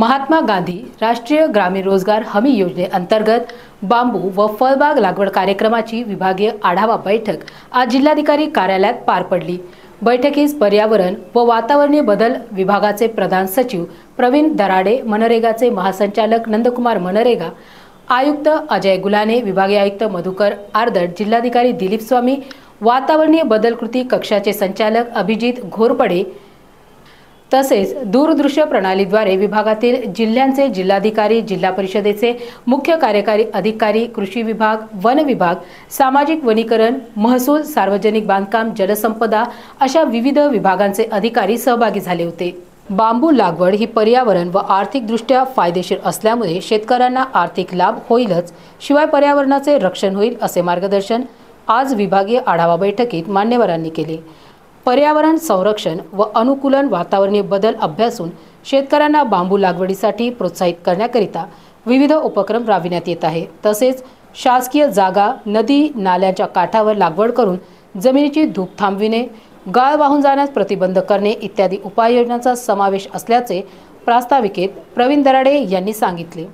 महात्मा गांधी राष्ट्रीय ग्रामीण रोजगार हमी योजनेअंतर्गत बांबू व फळबाग लागवड कार्यक्रमाची विभागीय आढावा बैठक आज जिल्हाधिकारी कार्यालयात पार पडली. बैठकीस पर्यावरण व वातावरणीय बदल विभागाचे प्रधान सचिव प्रवीण दराडे मनरेगाचे महासंचालक नंदकुमार मनरेगा आयुक्त अजय गुलाने विभागीय आयुक्त मधुकर आर्दड जिल्हाधिकारी दिलीप स्वामी वातावरणीय बदल कृती कक्षाचे संचालक अभिजित घोरपडे तसेच दूरदृश्य प्रणालीद्वारे विभागातील जिल्ह्यांचे जिल्हाधिकारी जिल्हा परिषदेचे मुख्य कार्यकारी अधिकारी कृषी विभाग वन विभाग सामाजिक वनीकरण महसूल सार्वजनिक बांधकाम जलसंपदा अशा विविध विभागांचे अधिकारी सहभागी झाले होते. बांबू लागवड ही पर्यावरण व आर्थिकदृष्ट्या फायदेशीर असल्यामुळे शेतकऱ्यांना आर्थिक लाभ होईलच शिवाय पर्यावरणाचे रक्षण होईल असे मार्गदर्शन आज विभागीय आढावा बैठकीत मान्यवरांनी केले. पर्यावरण संरक्षण व अनुकूलन वातावरणीय बदल अभ्यासून शेतकऱ्यांना बांबू लागवडीसाठी प्रोत्साहित करण्याकरिता विविध उपक्रम राबविण्यात येत आहे. तसेच शासकीय जागा नदी नाल्यांच्या काठावर लागवड करून जमिनीची धूप थांबविणे गाळ वाहून जाण्यास प्रतिबंध करणे इत्यादी उपाययोजनांचा समावेश असल्याचे प्रास्ताविकेत प्रवीण दराडे यांनी सांगितले.